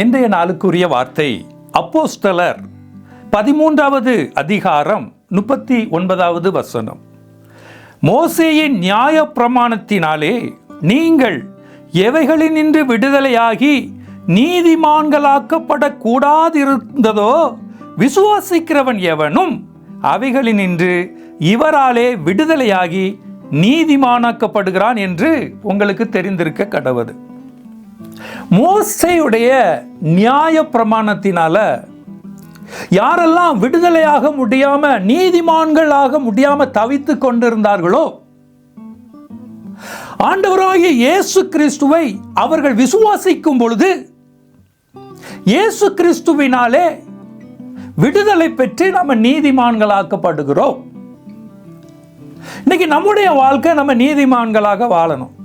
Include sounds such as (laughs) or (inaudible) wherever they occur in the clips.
இன்றைய நாளுக்குரிய வார்த்தை அப்போஸ்தலர். பதிமூன்றாவது அதிகாரம் முப்பத்தி ஒன்பதாவது வசனம். மோசேயின் நியாய பிரமாணத்தினாலே நீங்கள் எவைகளினின்று விடுதலையாகி நீதிமான்களாக்கப்படக்கூடாதிருந்ததோ விசுவாசிக்கிறவன் எவனும் அவைகளினின்று இவராலே விடுதலையாகி நீதிமானாக்கப்படுகிறான் என்று உங்களுக்கு தெரிந்திருக்க கடவுது. மோசையுடைய நியாய பிரமாணத்தினால யாரெல்லாம் விடுதலையாக முடியாம நீதிமான்களாக முடியாம தவித்து கொண்டிருந்தார்களோ ஆண்டவராகிய இயேசு கிறிஸ்துவை அவர்கள் விசுவாசிக்கும் பொழுது இயேசு கிறிஸ்துவினாலே விடுதலை பெற்று நம்ம நீதிமான்களாக்கப்படுகிறோம். இன்னைக்கு நம்முடைய வாழ்க்கை நம்ம நீதிமான்களாக வாழணும்.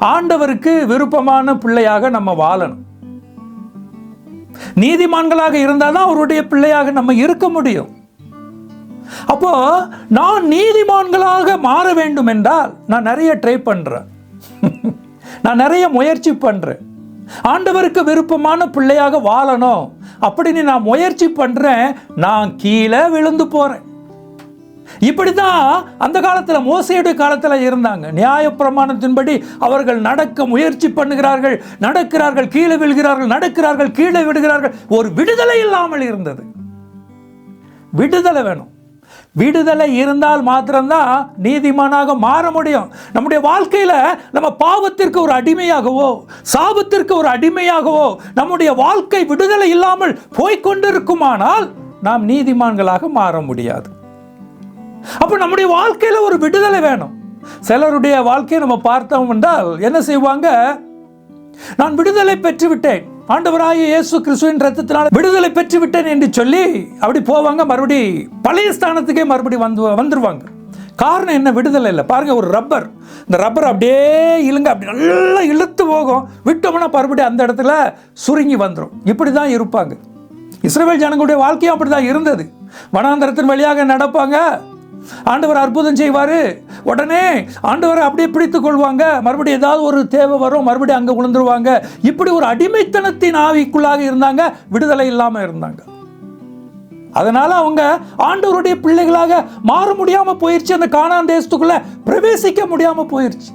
ஆண்டவருக்கு விருப்பமான பிள்ளையாக நம்ம வாழணும். நீதிமான்களாக இருந்தால் தான் அவருடைய பிள்ளையாக நம்ம இருக்க முடியும். அப்போ நான் நீதிமான்களாக மாற வேண்டும் என்றால் நான் நிறைய ட்ரை பண்றேன். (laughs) நான் நிறைய முயற்சி பண்றேன். ஆண்டவருக்கு விருப்பமான பிள்ளையாக வாழணும். அப்படின்னு நான் முயற்சி பண்றேன். நான் கீழே விழுந்து இப்படிதான் அந்த காலத்தில் மோசையுடைய காலத்தில் இருந்தாங்க. நியாயப்பிரமாணத்தின்படி அவர்கள் நடக்க முயற்சி பண்ணுகிறார்கள் நடக்கிறார்கள் கீழே விழுகிறார்கள் நடக்கிறார்கள் கீழே விடுகிறார்கள் ஒரு விடுதலை இல்லாமல் இருந்தது. விடுதலை வேணும். விடுதலை இருந்தால் மாத்திரம்தான் நீதிமானாக மாற முடியும். நம்முடைய வாழ்க்கையில நம்ம பாவத்திற்கு ஒரு அடிமையாகவோ சாபத்திற்கு ஒரு அடிமையாகவோ நம்முடைய வாழ்க்கை விடுதலை இல்லாமல் போய்கொண்டிருக்குமானால் நாம் நீதிமான்களாக மாற முடியாது. அப்போ நம்முடைய வாழ்க்கையில் ஒரு விடுதலை வேணும். சிலருடைய வாழ்க்கையை நம்ம பார்த்தோம் என்றால் என்ன செய்வாங்க? நான் விடுதலை பெற்று விட்டேன் ஆண்டவராய இயேசு கிறிஸ்துவின் ரத்தத்தினால் விடுதலை பெற்று விட்டேன் என்று சொல்லி அப்படி போவாங்க. மறுபடி பழைய ஸ்தானத்துக்கே மறுபடி வந்து வந்துருவாங்க. காரணம் என்ன? விடுதலை இல்லை. பாருங்க ஒரு ரப்பர். இந்த ரப்பர் அப்படியே இழுங்க. அப்படி நல்லா இழுத்து போகும். விட்டோம்னா மறுபடியும் அந்த இடத்துல சுருங்கி வந்துடும் இப்படி தான் இருப்பாங்க. இஸ்ரேல் ஜனங்களுடைய வாழ்க்கையும் அப்படி தான் இருந்தது. வனாந்தரத்தின் வழியாக நடப்பாங்க. ஆண்டவர் அற்புதம் செய்வார். உடனே ஆண்டவரை அப்படியே பிடித்து கொள்வாங்க. மறுபடியும் ஏதாவது ஒரு தேவை வரும் மறுபடியும் அங்கே விழுந்துருவாங்க இப்படி ஒரு அடிமைத்தனத்தின் ஆவிக்குள்ளாக இருந்தாங்க விடுதலை இல்லாமல் இருந்தாங்க. அதனால அவங்க ஆண்டவருடைய பிள்ளைகளாக மாற முடியாமல் போயிடுச்சு அந்த காணாந்தேசத்துக்குள்ளே பிரவேசிக்க முடியாமல் போயிடுச்சு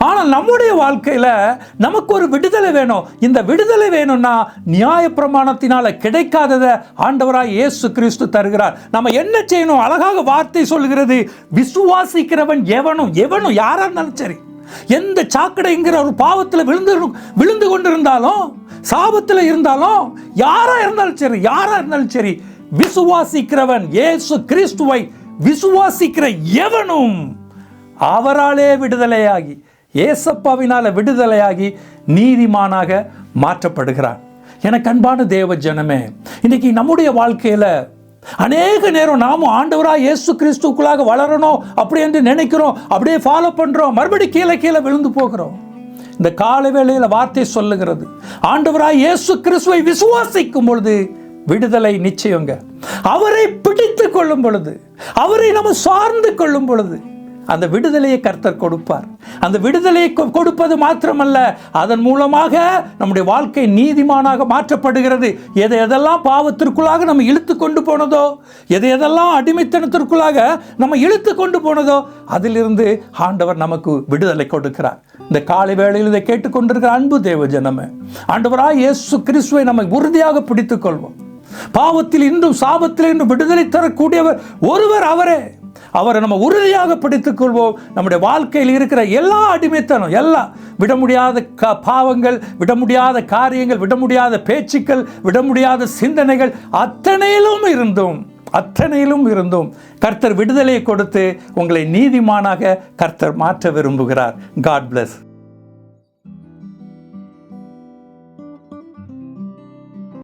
ஆனால் நம்முடைய வாழ்க்கையில் நமக்கு ஒரு விடுதலை வேணும். இந்த விடுதலை வேணும்னா நியாய பிரமாணத்தினால் கிடைக்காததை ஆண்டவராக இயேசு கிறிஸ்து தருகிறார். நம்ம என்ன செய்யணும்? அழகாக வார்த்தை சொல்கிறது விசுவாசிக்கிறவன் எவனும் எவனும் யாரா இருந்தாலும் சரி எந்த சாக்கடைங்கிற ஒரு பாவத்தில் விழுந்து விழுந்து கொண்டிருந்தாலும் சாபத்தில் இருந்தாலும் யாரா இருந்தாலும் சரி யாரா இருந்தாலும் சரி விசுவாசிக்கிறவன் இயேசு கிறிஸ்துவை விசுவாசிக்கிற எவனும் அவராலே விடுதலையாகி ஏசப்பாவினால விடுதலையாகி நீதிமானாக மாற்றப்படுகிறான் எனக்கு அன்பான தேவ ஜனமே இன்னைக்கு நம்முடைய வாழ்க்கையில் அநேக நேரம் நாமும் ஆண்டவராக இயேசு கிறிஸ்துக்குள்ளாக வளரணும் அப்படி என்று நினைக்கிறோம். அப்படியே ஃபாலோ பண்ணுறோம் மறுபடி கீழே கீழே விழுந்து போகிறோம். இந்த கால வேளையில வார்த்தை சொல்லுகிறது. ஆண்டவராக இயேசு கிறிஸ்துவை விசுவாசிக்கும் பொழுது விடுதலை நிச்சயங்க. அவரை பிடித்து கொள்ளும் பொழுது அவரை நம்ம சார்ந்து கொள்ளும் பொழுது அந்த விடுதலையை கர்த்தர் கொடுப்பார். அந்த விடுதலையை கொ- கொடுப்பது மாத்திரமல்ல அதன் மூலமாக நம்முடைய வாழ்க்கை நீதிமானாக மாற்றப்படுகிறது. எதை எதெல்லாம் பாவத்திற்குள்ளாக நம்ம இழுத்து கொண்டு போனதோ எதை எதெல்லாம் அடிமைத்தனத்திற்குள்ளாக நம்ம இழுத்து கொண்டு போனதோ அதிலிருந்து ஆண்டவர் நமக்கு விடுதலை கொடுக்கிறார். இந்த காலை வேளையில் இதை கேட்டுக்கொண்டிருக்கிற அன்பு தேவ ஜனமே ஆண்டவராக இயேசு கிறிஸ்துவை நம்ம உறுதியாக பிடித்துக் கொள்வோம். பாவத்தில் இன்றும் சாபத்தில் இன்றும் விடுதலை தரக்கூடியவர் ஒருவர் அவரே. அவரை நம்ம உறுதியாக பிடித்துக் கொள்வோம் நம்முடைய வாழ்க்கையில் இருக்கிற எல்லா அடிமைத்தனம் எல்லாம் விட முடியாத க பாவங்கள் விட முடியாத காரியங்கள் விட முடியாத பேச்சுக்கள் விட முடியாத சிந்தனைகள் அத்தனையிலும் இருந்தும் அத்தனையிலும் இருந்தும் கர்த்தர் விடுதலையை கொடுத்து உங்களை நீதிமானாக கர்த்தர் மாற்ற விரும்புகிறார். God plus